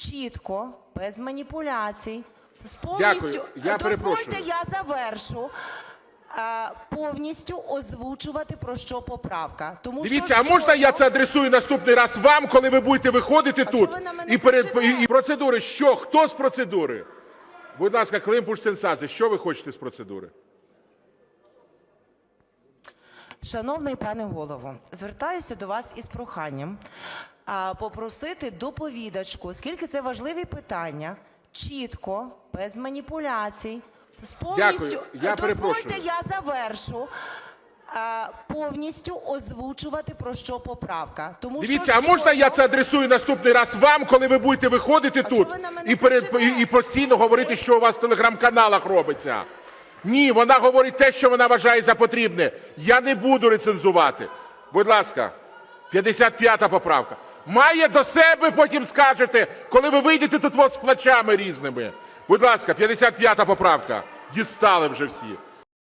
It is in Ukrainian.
чітко, без маніпуляцій, з Дякую. повністю Я дозвольте, я завершу. е, Повністю озвучувати про що поправка. Тому Дивіться, що а можна я це адресую наступний раз вам, коли ви будете виходити А тут? І перед і, і процедури. Що? Хто з процедури? Будь ласка, Климпуш Сенсація, що ви хочете з процедури? Шановний пане голово, звертаюся до вас із проханням попросити доповідачку, оскільки це важливі питання, чітко, без маніпуляцій, з повністю Дякую. Я дозвольте, перепрошую. я завершу. Повністю озвучувати про що поправка. Тому Дивіться, що а можна я це адресую наступний раз вам, коли ви будете виходити А тут і перед і, і постійно говорити, що у вас в телеграм-каналах робиться? Ні, вона говорить те, що вона вважає за потрібне. Я не буду рецензувати. Будь ласка, 55-та поправка. Має до себе, потім скажете, коли ви вийдете тут от з плачами різними. Будь ласка, 55-та поправка. Дістали вже всі.